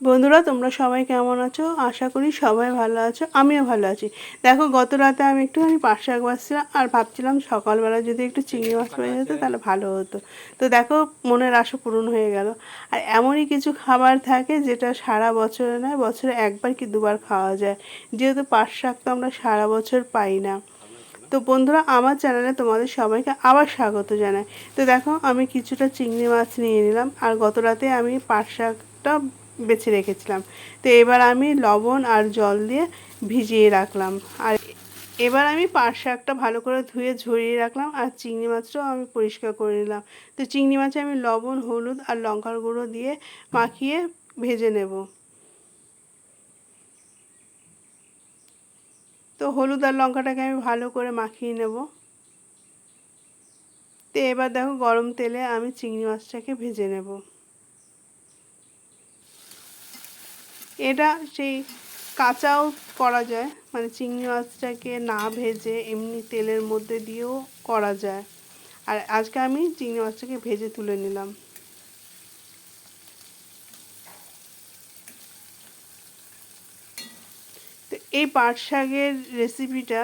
বন্ধুরা, তোমরা সবাই কেমন আছো? আশা করি সবাই ভালো আছো, আমিও ভালো আছি। দেখো, গত রাতে আমি একটুখানি পাঁচ শাক বাজছিলাম আর ভাবছিলাম সকালবেলা যদি একটু চিংড়ি মাছ পেয়ে যেত তাহলে ভালো হতো। তো দেখো, মনের আশা পূরণ হয়ে গেল। আর এমনই কিছু খাবার থাকে যেটা সারা বছরে নয় বছরে একবার কি দুবার খাওয়া যায়। যেহেতু পাঁচ শাক তো আমরা সারা বছর পাই না। তো বন্ধুরা, আমার চ্যানেলে তোমাদের সবাইকে আবার স্বাগত জানাই। তো দেখো, আমি কিছুটা চিংড়ি মাছ নিয়ে নিলাম। আর গত রাতে আমি পাট শাকটা বেছে রেখেছিলাম। তো এবার আমি লবণ আর জল দিয়ে ভিজিয়ে রাখলাম। আর এবার আমি পাট শাকটা ভালো করে ধুয়ে ঝরিয়ে রাখলাম আর চিংড়ি মাছটাও আমি পরিষ্কার করে নিলাম। তো চিংড়ি মাছে আমি লবণ, হলুদ আর লঙ্কার গুঁড়ো দিয়ে মাখিয়ে ভেজে নেব। তো হলুদ আর লঙ্কাটাকে আমি ভালো করে মাখিয়ে নেব। তো এবার দেখো গরম তেলে আমি চিংড়ি মাছটাকে ভেজে নেব। এটা সেই কাঁচাও করা যায়। মানে চিংড়ি মাছটাকে না ভেজে এমনি তেলের মধ্যে দিয়েও করা যায়। আর আজকে আমি চিংড়ি মাছটাকে ভেজে তুলে নিলাম। তো এই পাট শাকের রেসিপিটা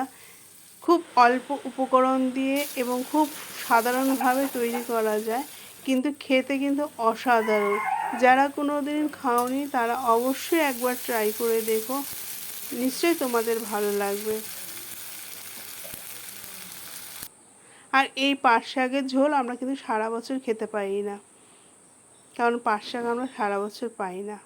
খুব অল্প উপকরণ দিয়ে এবং খুব সাধারণভাবে তৈরি করা যায়। কিন্তু খেতে কিন্তু অসাধারণ। যারা কোনো দিন খাওনি, তারা অবশ্যই একবার ট্রাই করে দেখো। নিশ্চয়ই তোমাদের ভালো লাগবে। আর এই পাট শাকের ঝোল আমরা কিন্তু সারা বছর খেতে পারি না। কারণ পাট শাক আমরা সারা বছর পাই না।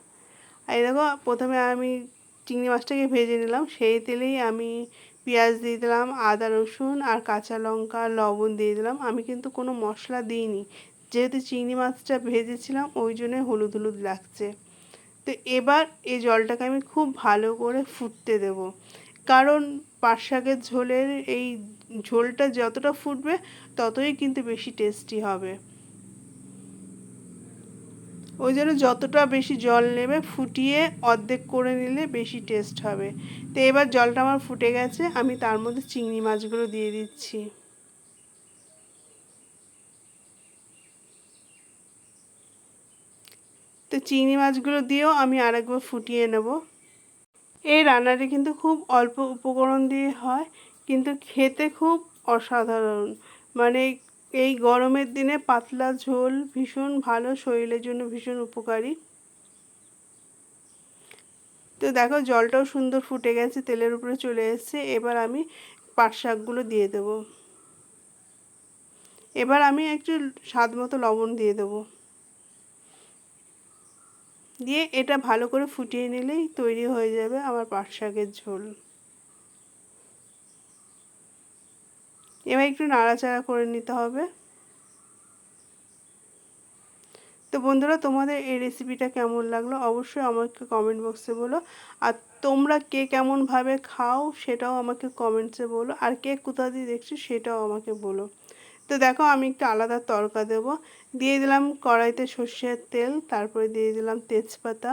এই দেখো, প্রথমে আমি চিংড়ি মাছটাকে ভেজে নিলাম। সেই তেলেই আমি পেঁয়াজ দিয়ে দিলাম, আদা রসুন আর কাঁচা লঙ্কা, লবণ দিয়ে দিলাম। আমি কিন্তু কোনো মশলা দিইনি। যেহেতু চিংড়ি মাছটা ভেজেছিলাম, ওই জন্যে হলুদ হলুদ লাগছে। তো এবার এই জলটাকে আমি খুব ভালো করে ফুটতে দেব। কারণ পাট ঝোলের এই ঝোলটা যতটা ফুটবে, ততই কিন্তু বেশি টেস্টি হবে। ওই জন্য যতটা বেশি জল নেবে, ফুটিয়ে অর্ধেক করে নিলে বেশি টেস্ট হবে। তো এবার জলটা আমার ফুটে গেছে, আমি তার মধ্যে চিংড়ি মাছগুলো দিয়ে দিচ্ছি। তো চিংড়ি মাছগুলো দিয়েও আমি আরেকবার ফুটিয়ে নেব। এই রান্নাটি কিন্তু খুব অল্প উপকরণ দিয়ে হয়, কিন্তু খেতে খুব অসাধারণ। মানে এই গরমের দিনে পাতলা ঝোল ভীষণ ভালো, শরীরের জন্য ভীষণ উপকারী। তো দেখো, জলটাও সুন্দর ফুটে গেছে, তেলের উপরে চলে এসছে। এবার আমি পাট শাকগুলো দিয়ে দেবো। এবার আমি একটু স্বাদ মতো লবণ দিয়ে দেব। দিয়ে এটা ভালো করে ফুটিয়ে নিলেই তৈরি হয়ে যাবে আমার পাট শাকের ঝোল। এবার একটু নাড়াচাড়া করে নিতে হবে। তো বন্ধুরা, তোমাদের এই রেসিপিটা কেমন লাগল অবশ্যই আমাকে কমেন্ট বক্সে বলো। আর তোমরা কে কেমনভাবে খাও সেটাও আমাকে কমেন্টসে বলো। আর কে কোথা দিয়ে দেখছ সেটাও আমাকে বলো। তো দেখো আমি একটু আলাদা তরকা দেব। দিয়ে দিলাম কড়াইতে সর্ষের তেল, তারপরে দিয়ে দিলাম তেজপাতা।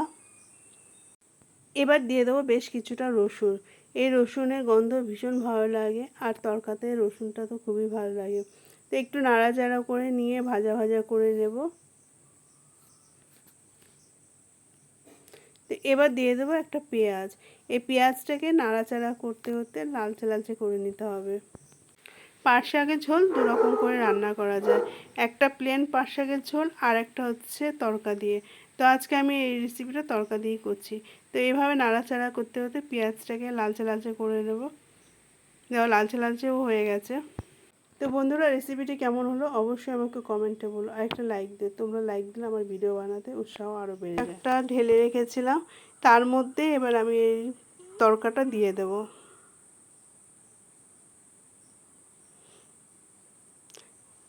এবার দিয়ে দেবো বেশ কিছুটা রসুন। এই রসুনের গন্ধ ভীষণ ভালো লাগে, আর তরকাতে রসুনটা তো খুবই ভালো লাগে। তো একটু নাড়াচাড়া করে নিয়ে ভাজা ভাজা করে নেব। তো এবার দিয়ে দেবো একটা পেঁয়াজ। এই পেঁয়াজটাকে নাড়াচাড়া করতে করতে লালচে লালচে করে নিতে হবে। পাট শাকের ঝোল দুরকম করে রান্না করা যায়। একটা প্লেন পাট শাকের ঝোল, আর একটা হচ্ছে তরকা দিয়ে। তো আজকে আমি এই রেসিপিটা তরকা দিয়েই করছি। তো এইভাবে নাড়াচাড়া করতে করতে পেঁয়াজটাকে লালচে লালচে করে নেব। দেখো লালচে লালচেও হয়ে গেছে। তো বন্ধুরা রেসিপিটি কেমন হলো অবশ্যই আমাকে কমেন্টে বলো। আর একটা লাইক দে, তোমরা লাইক দিলে আমার ভিডিও বানাতে উৎসাহ আরও বেড়ে একটা ঢেলে রেখেছিলাম, তার মধ্যে এবার আমি এই তরকাটা দিয়ে দেবো।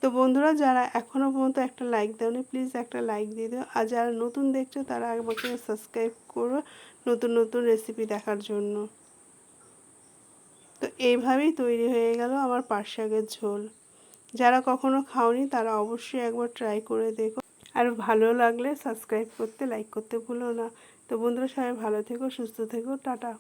তো বন্ধুরা, যারা এখনও পর্যন্ত একটা লাইক দেওনি প্লিজ একটা লাইক দিয়ে দিও। আর যারা নতুন দেখছ, তারা আমাকে সাবস্ক্রাইব করো নতুন নতুন রেসিপি দেখার জন্য। তো এইভাবেই তৈরি হয়ে গেল আমার পাট শাকের ঝোল। যারা কখনো খাওনি, তারা অবশ্যই একবার ট্রাই করে দেখো। আর ভালো লাগলে সাবস্ক্রাইব করতে লাইক করতে ভুলো না। তো বন্ধুরা, সবাই ভালো থেকো, সুস্থ থেকো, টাটা।